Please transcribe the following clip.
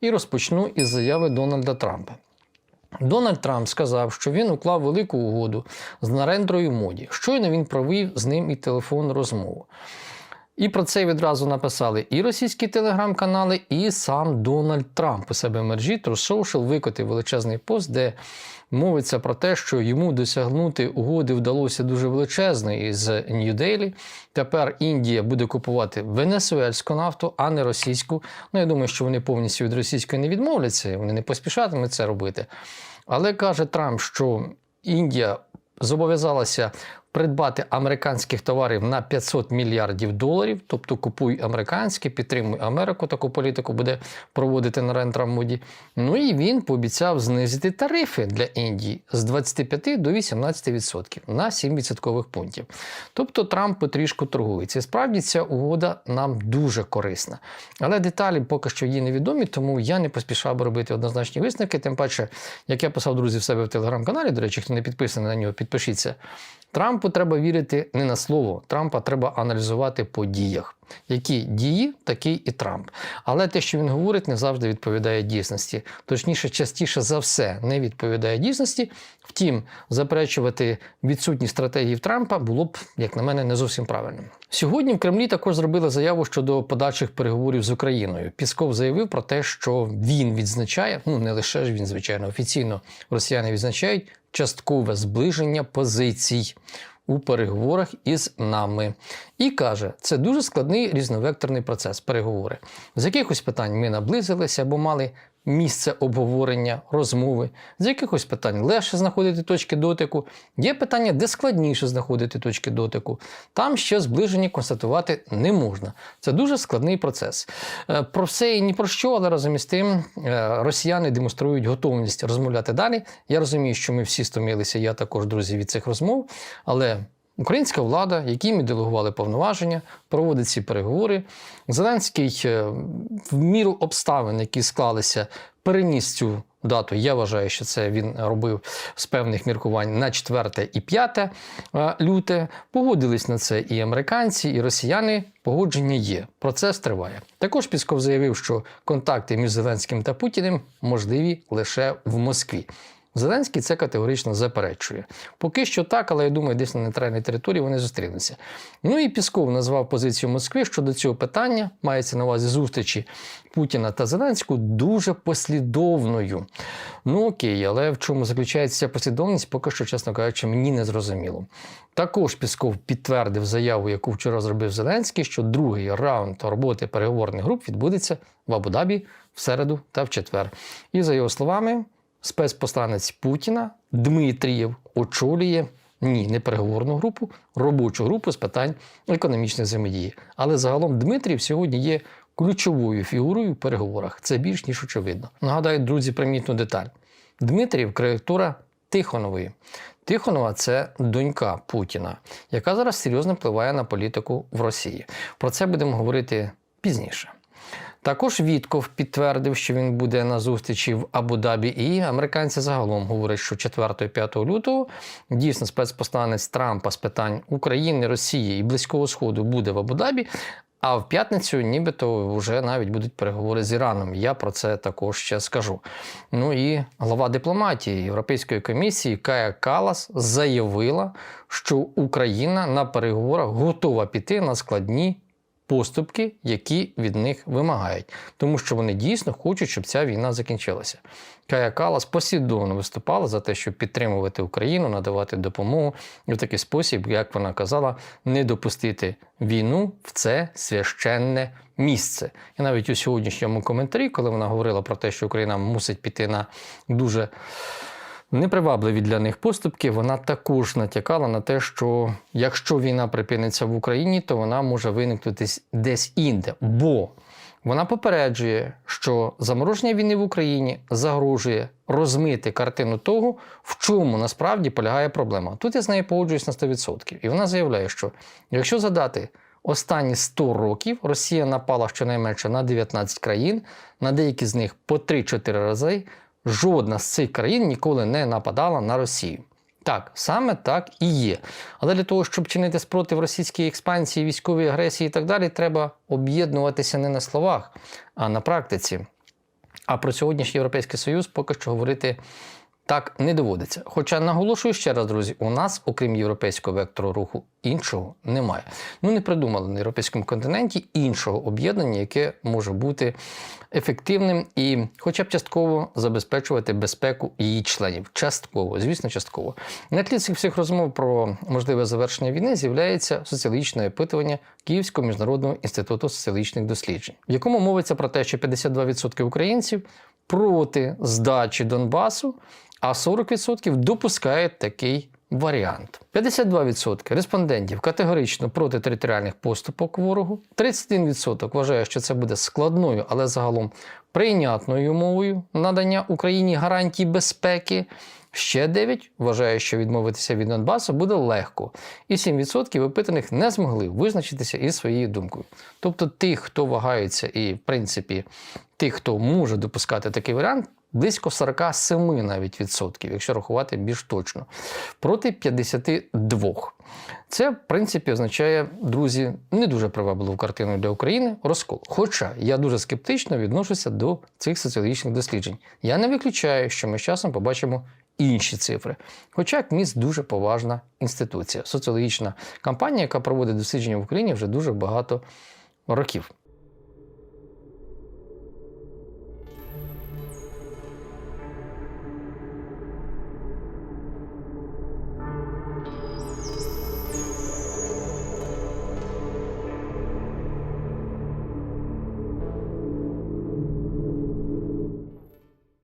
І розпочну із заяви Дональда Трампа. Дональд Трамп сказав, що він уклав велику угоду з Нарендрою Моді. Щойно він провів з ним і телефонну розмову. І про це відразу написали і російські телеграм-канали, і сам Дональд Трамп у себе в мережі True викотив величезний пост, де мовиться про те, що йому досягнути угоди вдалося дуже величезної з Нью-Делі. Тепер Індія буде купувати венесуельську нафту, а не російську. Ну я думаю, що вони повністю від російської не відмовляться, вони не поспішатимуть це робити. Але каже Трамп, що Індія зобов'язалася придбати американських товарів на 500 мільярдів доларів, тобто купуй американське, підтримуй Америку, таку політику буде проводити Нарендра Моді. Ну і він пообіцяв знизити тарифи для Індії з 25 до 18% на 7 відсоткових пунктів. Тобто Трамп потрішку торгується. Справді ця угода нам дуже корисна. Але деталі поки що є невідомі, тому я не поспішав би робити однозначні висновки. Тим паче, як я писав друзі в себе в телеграм-каналі, до речі, хто не підписаний на нього, підпишіться. Трампу треба вірити не на слово. Трампа треба аналізувати по діях. Які дії, такий і Трамп. Але те, що він говорить, не завжди відповідає дійсності. Точніше, частіше за все не відповідає дійсності. Втім, заперечувати відсутність стратегії Трампа було б, як на мене, не зовсім правильним. Сьогодні в Кремлі також зробили заяву щодо подальших переговорів з Україною. Пісков заявив про те, що він відзначає, ну не лише ж він, звичайно, офіційно росіяни відзначають часткове зближення позицій у переговорах із нами. І каже, це дуже складний різновекторний процес переговори. З якихось питань ми наблизилися або мали місце обговорення, розмови, з якихось питань легше знаходити точки дотику. Є питання, де складніше знаходити точки дотику. Там ще зближення констатувати не можна. Це дуже складний процес. Е, Про все і ні про що, але разом із тим е, росіяни демонструють готовність розмовляти далі. Я розумію, що ми всі стомилися, я також, друзі, від цих розмов, але. Українська влада, якій ми делегували повноваження, проводить ці переговори. Зеленський е, в міру обставин, які склалися, переніс цю дату. Я вважаю, що це він робив з певних міркувань на 4 і 5 е, люте. Погодились на це і американці, і росіяни. Погодження є. Процес триває. Також Пісков заявив, що контакти між Зеленським та Путіним можливі лише в Москві. Зеленський це категорично заперечує. Поки що так, але я думаю, десь на нейтральній території вони зустрінуться. Ну і Пісков назвав позицію Москви щодо цього питання, мається на увазі зустрічі Путіна та Зеленського, дуже послідовною. Ну окей, але в чому заключається ця послідовність, поки що, чесно кажучи, мені не зрозуміло. Також Пісков підтвердив заяву, яку вчора зробив Зеленський, що другий раунд роботи переговорних груп відбудеться в Абу-Дабі в середу та в четвер. І за його словами спецпосланець Путіна Дмитрієв очолює ні, не переговорну групу, робочу групу з питань економічної взаємодії. Але загалом Дмитрієв сьогодні є ключовою фігурою в переговорах. Це більш ніж очевидно. Нагадаю, друзі, примітну деталь. Дмитрієв креатура Тихонової. Тихонова це донька Путіна, яка зараз серйозно впливає на політику в Росії. Про це будемо говорити пізніше. Також Вітков підтвердив, що він буде на зустрічі в Абу-Дабі, і американці загалом говорять, що 4-5 лютого дійсно спецпосланець Трампа з питань України, Росії і Близького Сходу буде в Абу-Дабі. А в п'ятницю, нібито, вже навіть будуть переговори з Іраном. Я про це також ще скажу. Ну і глава дипломатії Європейської комісії Кая Калас заявила, що Україна на переговорах готова піти на складні поступки, які від них вимагають, тому що вони дійсно хочуть, щоб ця війна закінчилася. Кая Калас послідовно виступала за те, щоб підтримувати Україну, надавати допомогу і в такий спосіб, як вона казала, не допустити війну в це священне місце. І навіть у сьогоднішньому коментарі, коли вона говорила про те, що Україна мусить піти на дуже непривабливі для них поступки, вона також натякала на те, що якщо війна припиниться в Україні, то вона може виникнути десь інде. Бо вона попереджує, що замороження війни в Україні загрожує розмити картину того, в чому насправді полягає проблема. Тут я з нею погоджуюсь на 100%. І вона заявляє, що якщо задати останні 100 років, Росія напала щонайменше на 19 країн, на деякі з них по 3-4 рази жодна з цих країн ніколи не нападала на Росію. Так, саме так і є. Але для того, щоб чинити спротив російській експансії, військовій агресії і так далі, треба об'єднуватися не на словах, а на практиці. А про сьогоднішній Європейський Союз поки що говорити так не доводиться. Хоча наголошую ще раз, друзі, у нас, окрім європейського вектору руху, іншого немає. Ну не придумали на європейському континенті іншого об'єднання, яке може бути ефективним і, хоча б частково, забезпечувати безпеку її членів. Частково, звісно, частково. На тлі цих всіх розмов про можливе завершення війни з'являється соціологічне опитування Київського міжнародного інституту соціологічних досліджень, в якому мовиться про те, що 52% українців проти здачі Донбасу, а 40% допускають такий варіант. 52% респондентів категорично проти територіальних поступок ворогу, 31% вважає, що це буде складною, але загалом прийнятною мовою надання Україні гарантій безпеки. Ще 9 вважає, що відмовитися від Донбасу буде легко, і 7% опитаних не змогли визначитися із своєю думкою. Тобто тих, хто вагається, і в принципі тих, хто може допускати такий варіант, близько 47 навіть відсотків, якщо рахувати більш точно, проти 52. Це, в принципі, означає, друзі, не дуже привабливу картину для України розкол. Хоча я дуже скептично відношуся до цих соціологічних досліджень. Я не виключаю, що ми з часом побачимо інші цифри. Хоча КМІС дуже поважна інституція, соціологічна компанія, яка проводить дослідження в Україні вже дуже багато років.